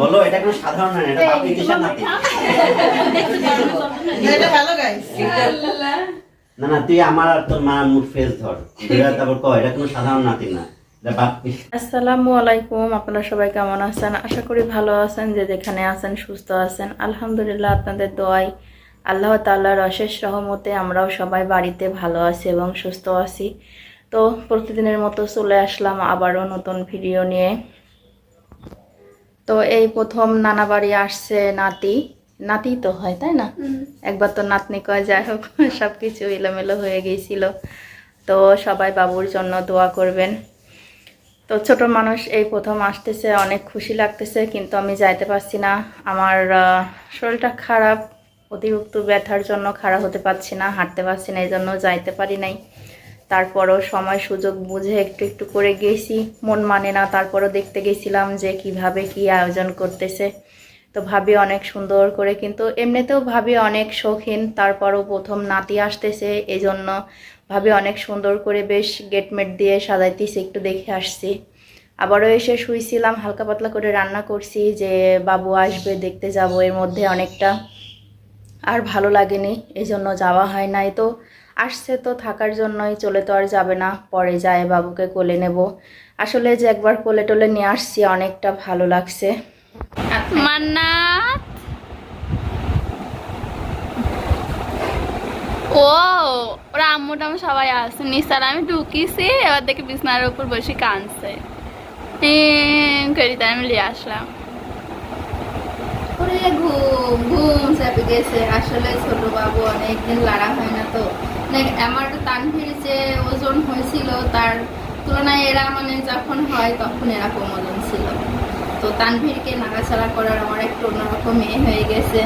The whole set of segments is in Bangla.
বলো এটা কোনো সাধারণ না এটা বাপি কিসের নাতি এটা ভালো গাইস না না তুই আমার আর তোর মা মুখ ফেস ধর। ধরে তারপর কয় এটা কোনো সাধারণ নাতি না। আসসালামু আলাইকুম আপনারা সবাই কেমন আছেন? আশা করি ভালো আছেন যে যেখানে আছেন সুস্থ আছেন। আলহামদুলিল্লাহ আপনাদের দোয়াই আল্লাহ তাল্লাহর অশেষ রহমতে আমরাও সবাই বাড়িতে ভালো আছি এবং সুস্থ আছি। তো প্রতিদিনের মতো চলে আসলাম আবারও নতুন ভিডিও নিয়ে। তো এই প্রথম নানা বাড়ি আসছে নাতি। নাতি তো হয় তাই না? একবার তো নাতনি কয় যাই হোক সব কিছু এলোমেলো হয়ে গিয়েছিল তো সবাই বাবুর জন্য দোয়া করবেন। তো ছোট মানুষ এই প্রথম আসতেছে অনেক খুশি লাগতেছে কিন্তু আমি যাইতে পারছি না। আমার শরীরটা খারাপ অতিরিক্ত ব্যথার জন্য খারাপ হতে পারছি না হাঁটতে পারছি না এই জন্য যাইতে পারি নাই। তারপরও সময় সুযোগ বুঝে একটু একটু করে গেছি। মন মানে না, তারপরও দেখতে গেছিলাম যে কীভাবে কি আয়োজন করতেছে। তো ভাবি অনেক সুন্দর করে, কিন্তু এমনিতেও ভাবি অনেক শৌখিন। তারপরও প্রথম নাতি আসতেছে এই জন্য ভাবি অনেক সুন্দর করে বেশ গেটমেট দিয়ে সাজাইতেছি, একটু দেখে আসছি। আবারও এসে শুইছিলাম, হালকা পাতলা করে রান্না করছি যে বাবু আসবে, দেখতে যাব এর মধ্যে অনেকটা। আর ভালো লাগেনি এই জন্য যাওয়া হয় নাই। তো আসছে তো থাকার জন্যই চলে তো আর যাবে না পরে যায় বাবুকে কোলে নেব। আসলে যে একবার কোলে টোলে নিয়ে আসছি অনেকটা ভালো লাগছে। মান্নাত? ও ওরা আম্মু টাম্মু সবাই আসছে নিসার আমি ঢুকিছি এবার দেখি বিছনার উপর বসে কাঁদছে। করি তাই আমি লিয়ে আসলাম। ওরে ঘুম ঘুম চেপে গেছে। আসলে ছোট বাবু অনেকদিন লাড়া হয় না তো। মানে আমার তানভীর যে ওজন হয়েছিল, তার তুলনায় এরা মানে যখন হয় তখন এরকম ওজন ছিল। তো তানভীরকে নাড়াচাড়া করার আমার একটু অন্যরকম মেয়ে হয়ে গেছে।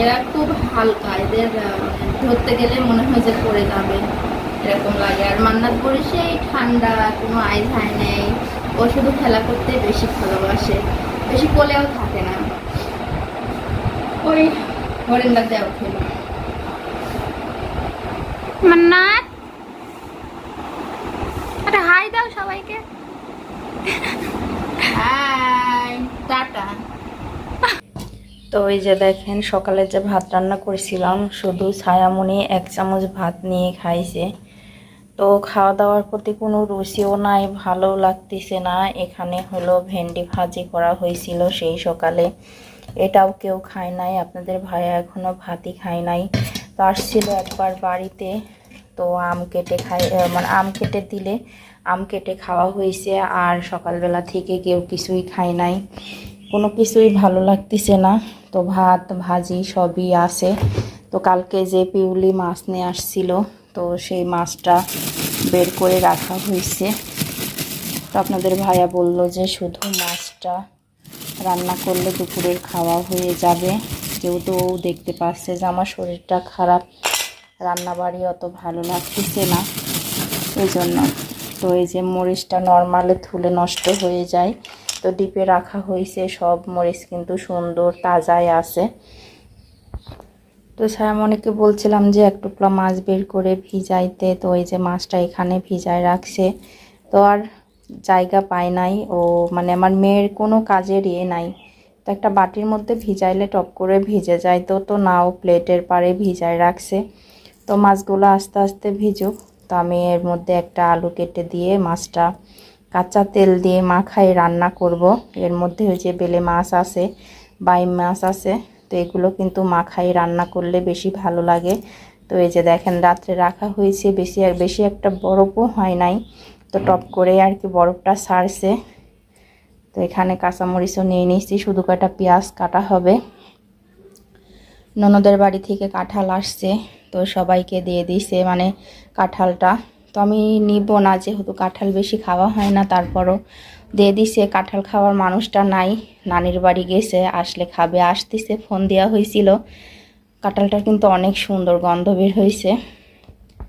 এরা খুব হালকা, এদের ধরতে গেলে মনে হয় যে পড়ে যাবে, এরকম লাগে। আর মান্নাত পরে সেই ঠান্ডা, কোনো আইস হাই নেই। ও শুধু খেলা করতে বেশি ভালোবাসে, বেশি কোলেও থাকে না। ওই হরিণটা দেওয়া খেলো। মান্নাত। আরে হাই দাও সবাইকে। Hi tata. তো ওই যে দেখেন সকালে যে ভাত রান্না করেছিলাম শুধু ছায়ামণি এক চামচ ভাত নিয়ে খাইছে। তো খাওয়া দাওয়ার প্রতি কোনো রুচিও নাই ভালো লাগতেছে না। এখানে হলো ভেন্ডি ভাজি করা হয়েছিল সেই সকালে। এটাও কেউ খায় নাই আপনাদের ভাইয়া এখনও ভাতই খায় নাই। তো আসছিল একবার বাড়িতে। তো আম কেটে খাই মানে আম কেটে দিলে, আম কেটে খাওয়া হয়েছে। আর সকালবেলা থেকে কেউ কিছুই খায় নাই। কোনো কিছুই ভালো লাগতেছে না। তো ভাত, ভাজি সবই আছে। তো কালকে যে পিউলি মাছ নিয়ে আসছিল, তো সেই মাছটা বের করে রাখা হয়েছে। তো আপনাদের ভাইয়া বলল যে শুধু মাছটা রান্না করলে দুপুরের খাওয়া হয়ে যাবে। কেউ তো দেখতে পাচ্ছে যে আমার শরীরটা খারাপ রান্না বাড়ি অত ভালো লাগতেছে না। এই জন্য তো এই যে মরিচটা নর্মালে থুলে নষ্ট হয়ে যায়, তো ডিপে রাখা হয়েছে, সব মরিচ কিন্তু সুন্দর তাজাই আছে। তো ছায়ামণিকে বলছিলাম যে এক টুকরা মাছ বের করে ভিজাইতে, তো এই যে মাছটা এখানে ভিজায় রাখছে। তো আর জায়গা পায় নাই, ও মানে আমার মেয়ের কোনো কাজের ইয়ে নাই। তো একটা বাটির মধ্যে ভিজাইলে টপ করে ভিজে যায়। তো তো নাও প্লেটের পাড়ে ভিজায় রাখছে। তো মাছগুলো আস্তে আস্তে ভিজুক। তো আমি এর মধ্যে একটা আলু কেটে দিয়ে মাছটা কাঁচা তেল দিয়ে মাখাই রান্না করব। এর মধ্যে ওই যে বেলে মাছ আছে বাইম মাছ আছে তো এগুলো কিন্তু মাখাই রান্না করলে বেশি ভালো লাগে। তো এই যে দেখেন রাত্রে রাখা হয়েছে বেশি বেশি একটা বরফও হয় নাই। তো টপ করে আর কি বরফটা সারছে। তো এখানে কাঁচামরিচও নিয়ে নিয়েছি, শুধু কটা পেঁয়াজ কাটা হবে। ননদের বাড়ি থেকে কাঁঠাল আসছে, তো সবাইকে দিয়ে দিছে মানে কাঁঠালটা। তো আমি নিব না, যেহেতু কাঁঠাল বেশি খাওয়া হয় না, তারপরও দিয়ে দিছে কাঁঠাল খাওয়ার মানুষটা নাই, নানির বাড়ি গেছে, আসলে খাবে, আসতেছে, ফোন দেওয়া হয়েছিল। কাঁঠালটা কিন্তু অনেক সুন্দর গন্ধ বের হয়েছে।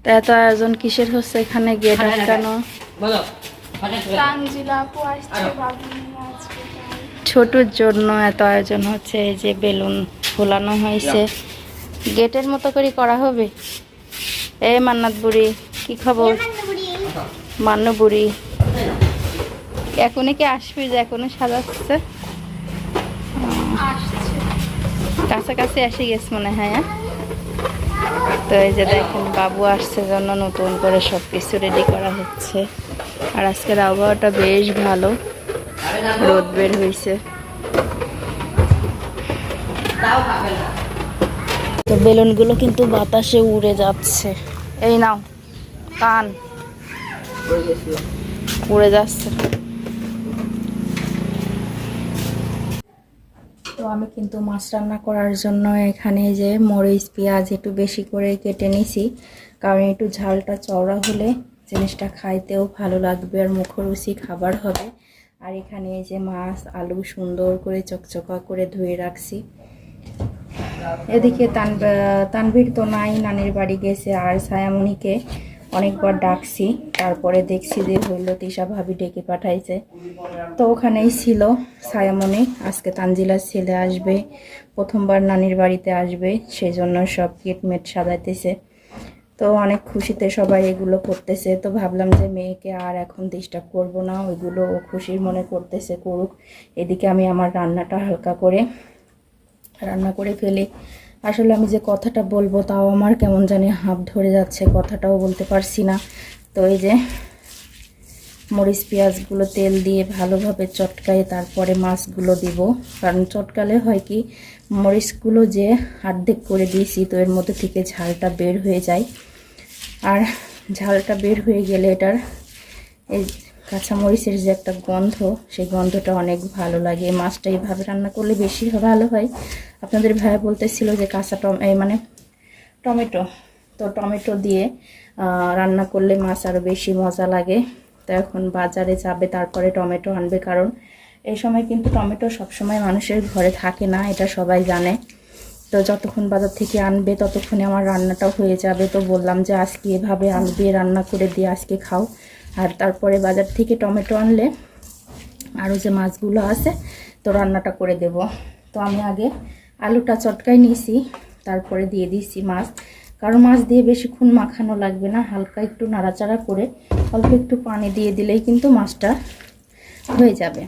তো এত আয়োজন কিসের হচ্ছে এখানে? গেট আটকানো। ছোটুর জন্য এত আয়োজন হচ্ছে, এই যে বেলুন ঝোলানো হয়েছে। গেটের মতো করে করা হবে? এ, মান্নাত বুড়ি, কি খবর? মান্নু বুড়ি। এখনই কি আসবি যে এখনই সাজাচ্ছে? কাছাকাছি এসে গেছে মনে হয় হ্যাঁ? তো এই যে দেখেন, বাবু আসছে জন্য নতুন করে সব কিছু রেডি করা হচ্ছে। আর আজকের আবহাওয়াটা বেশ ভালো। রোদ বের হয়েছে তো বেলুনগুলো কিন্তু বাতাসে উড়ে যাচ্ছে। এই নাও, টান। উড়ে যাচ্ছে। তো আমি কিন্তু মাছ রান্না করার জন্য এখানে যে মরিচ, পেঁয়াজ একটু বেশি করে কেটে নিছি। কারণ একটু ঝালটা চওড়া হলে জিনিসটা খাইতেও ভালো লাগবে আর মুখরুচি খাবার হবে। আর এখানে এই যে মাছ, আলু সুন্দর করে চকচকা করে ধুয়ে রাখছি। এদিকে তান, তানভীর তো নাই, নানির বাড়ি গেছে আর ছায়ামণিকে অনেকবার ডাকছি। তারপরে দেখছি যে হইল তিশা ভাবি ডেকে পাঠাইছে। তো ওখানেই ছিল ছায়ামণি আজকে তানজিলার ছেলে আসবে, প্রথমবার নানির বাড়িতে আসবে সেই জন্য সব কিটমেট সাজাইতেছে। তো অনেক খুশিতে সবাই এগুলো করতেছে। তো ভাবলাম যে মেয়েকে আর এখন ডিস্টার্ব করব না, ওইগুলো খুশির মনে করতেছে, করুক। এদিকে আমি আমার রান্নাটা হালকা করে, রান্না করে ফেলি। আসলে আমি যে কথাটা বলব তাও আমার কেমন জানি হাঁপ ধরে যাচ্ছে, কথাটাও বলতে পারছি না। তো এই যে মরিচ, পেঁয়াজগুলো তেল দিয়ে ভালোভাবে চটকাই তারপরে মাছগুলো দিব। কারণ চটকালে হয় কি, মরিচগুলো যে অর্ধেক করে দিয়েছি, তো এর মধ্যে থেকে ঝালটা বের হয়ে যায়। আর ঝালটা বের হয়ে গেলে এটার এই কাঁচামরিচের যে একটা গন্ধ, সেই গন্ধটা অনেক ভালো লাগে। মাছটা এইভাবে রান্না করলে বেশি ভালো হয়। আপনাদের ভাইয়া বলতেছিল যে কাঁচা টম মানে টমেটো। তো টমেটো দিয়ে রান্না করলে মাছ আরও বেশি মজা লাগে। তো এখন বাজারে যাবে, তারপরে টমেটো আনবে। কারণ এই সময় কিন্তু টমেটো সবসময় মানুষের ঘরে থাকে না, এটা সবাই জানে। তো যতক্ষণ বাজার থেকে আনবে, ততক্ষণে আমার রান্নাটাও হয়ে যাবে। তো বললাম যে আজকে এভাবে আনবে, রান্না করে দিয়ে আজকে খাও। আর তারপরে বাজার থেকে টমেটো আনলে আরও যে মাছগুলো আছে, তো রান্নাটা করে দেব। তো আমি আগে আলুটা চটকাই নিয়েছি, তারপরে দিয়ে দিয়েছি মাছ। কারণ মাছ দিয়ে বেশিক্ষণ মাখানো লাগবে না, হালকা একটু নাড়াচাড়া করে অল্প একটু পানি দিয়ে দিলেই কিন্তু মাছটা হয়ে যাবে।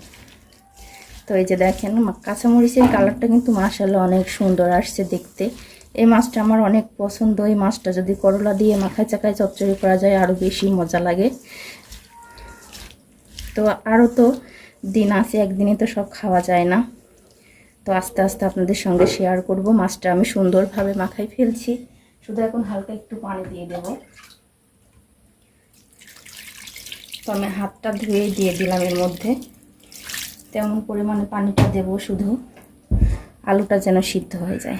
তো এই যে দেখেন কাঁচামরিচের কালারটা কিন্তু মাসাল্লাহ অনেক সুন্দর আসছে দেখতে। এই মাছটা আমার অনেক পছন্দ। এই মাছটা যদি করলা দিয়ে মাখায় চাকায় চচ্চড়ি করা যায় আরও বেশি মজা লাগে। তো আরও তো দিন আছে একদিনে তো সব খাওয়া যায় না। তো আস্তে আস্তে আপনাদের সঙ্গে শেয়ার করব। মাছটা আমি সুন্দরভাবে মাখাই ফেলছি। শুধু এখন হালকা একটু পানি দিয়ে দেব। তো আমি হাতটা ধুয়েই দিয়ে দিলাম এর মধ্যে। তেমন পরিমাণে পানিটা দেব শুধু। আলুটা যেন সিদ্ধ হয়ে যায়।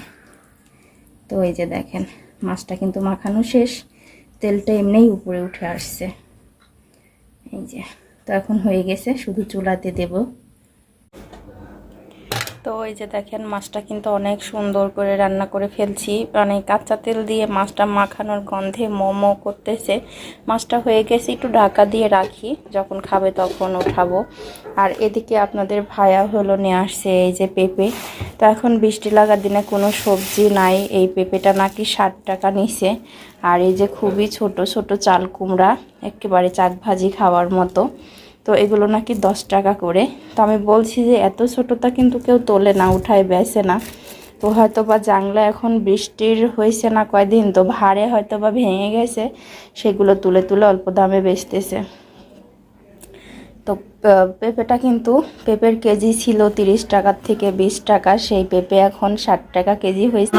তো এই যে দেখেন, মাছটা কিন্তু মাখানো শেষ। তেলটা এমনিই উপরে উঠে আসছে। এই যে, তো এখন হয়ে গেছে, শুধু চুলাতে দেব। তো এই যে দেখেন, মাছটা কিন্তু অনেক সুন্দর করে রান্না করে ফেলছি। মানে কাঁচা তেল দিয়ে মাছটা মাখানোর গন্ধে মোমো করতেছে। মাছটা হয়ে গেছে একটু ঢাকা দিয়ে রাখি, যখন খাবে তখন উঠাবো। আর এদিকে আপনাদের ভায়া হলো নিয়ে আসছে এই যে পেঁপে। তো এখন বৃষ্টি লাগার দিনে কোনো সবজি নাই, এই পেঁপেটা নাকি ষাট টাকা নিছে। আর এই যে খুবই ছোট ছোট চাল কুমড়া, একেবারে চাক ভাজি খাওয়ার মতো। তো এগুলো নাকি দশ টাকা করে তো আমি বলছি যে এত ছোটোটা কিন্তু কেউ তোলে না উঠায় বেছে না তো হয়তো বা জাংলা এখন বৃষ্টির হয়েছে না কয়দিন তো ভারে হয়তো বা ভেঙে গেছে সেগুলো তুলে তুলে অল্প দামে বেচতেছে তো পেঁপেটা কিন্তু পেঁপের কেজি ছিল তিরিশ টাকার থেকে বিশ টাকা সেই পেঁপে এখন ষাট টাকা কেজি হয়েছে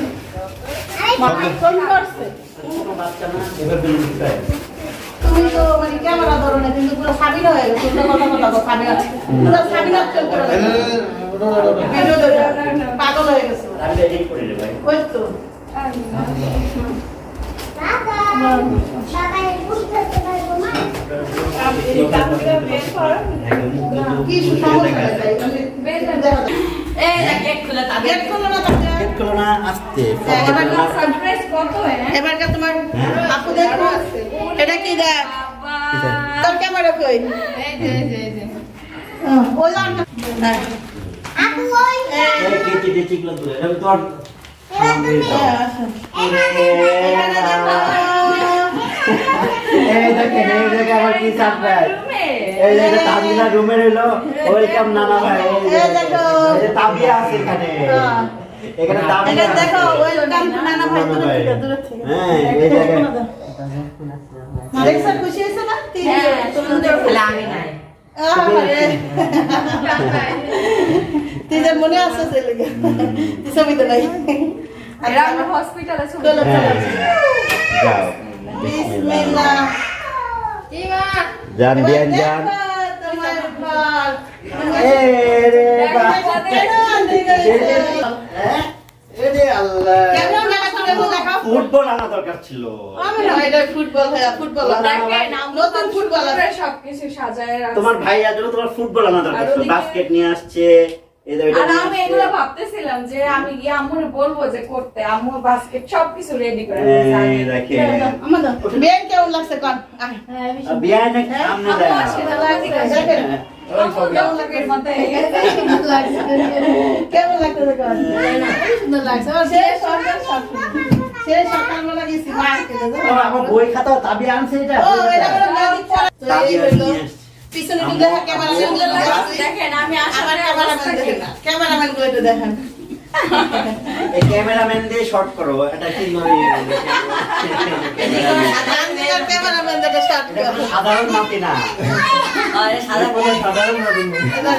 তুমি তো মানে ক্যামেরা ধরো না কিন্তু পুরো সাবিনা হয়ে গেছে কথা কথা পুরো পাগল হয়ে গেছে। ওই তো। কি সমস্যা? তাই গেট খোলো না আসতে এবার এবারকার তোমার আপু দেখো এটা কি দেখ? তোর ক্যামেরা কই? হ্যাঁ, ওই হ্যাঁ। গুলো তুলে এটা তোমার সামনে দাও। আসো। এই দেখেন এই দেখে আমার কি সারপ্রাইজ এই দেখে তাবিলা রুমে রইল ওয়েলকাম নানা ভাই। এই দেখো। তাবিয়া আছে এখানে। হ্যাঁ। এখানে এটা আছে। দেখো ওয়েলকাম নানা ভাই দূরে দূরে থেকে। হ্যাঁ এই দেখেন দেখছ খুশি হয়েছে না? তিন তিনজন মনে আছে ছেলেকে ছবি তো নাই। হসপিটালে চলো হ্যাঁ যাও। বিসমিল্লাহ। জান বিয়ান জান তোমার ঘর এ রে বাবা হ্যাঁ? এরে আল্লাহ। ফুটবল আনা দরকার ছিল। ফুটবল হ্যাঁ ফুটবল নতুন ফুটবল সবকিছু সাজায় তোমার ভাই আজ তোমার ফুটবল আনা দরকার ছিল বাস্কেট নিয়ে আসছে। আমি এগুলো ভাবতেছিলাম যে আমি গিয়ে আম্মুরে বলব যে করতে। আম্মু বাস্কেট সবকিছু রেডি করে এই দেখেন আমাদের বিয়ান কেমন লাগছে কোন বিয়ান সামনে দেয়। দেখেন কেমন লাগে এর মধ্যে কেমন লাগছে কোন সুন্দর লাগছে। আর সে সরকার সব সে সকালবেলা গেছি মার্কেটে ও, আমার বই খাতা তাবি আনছে এটা? পিছনে দিকে ক্যামেরা সুন্দর লাগছে দেখেন আমি আমার ক্যামেরাম্যান দেখেন ক্যামেরাম্যানগুলো একটু দেখেন এই ক্যামেরাম্যান দিয়ে শর্ট করো এটা কি নয়? সাধারণ মাটি না। সাধারণ না।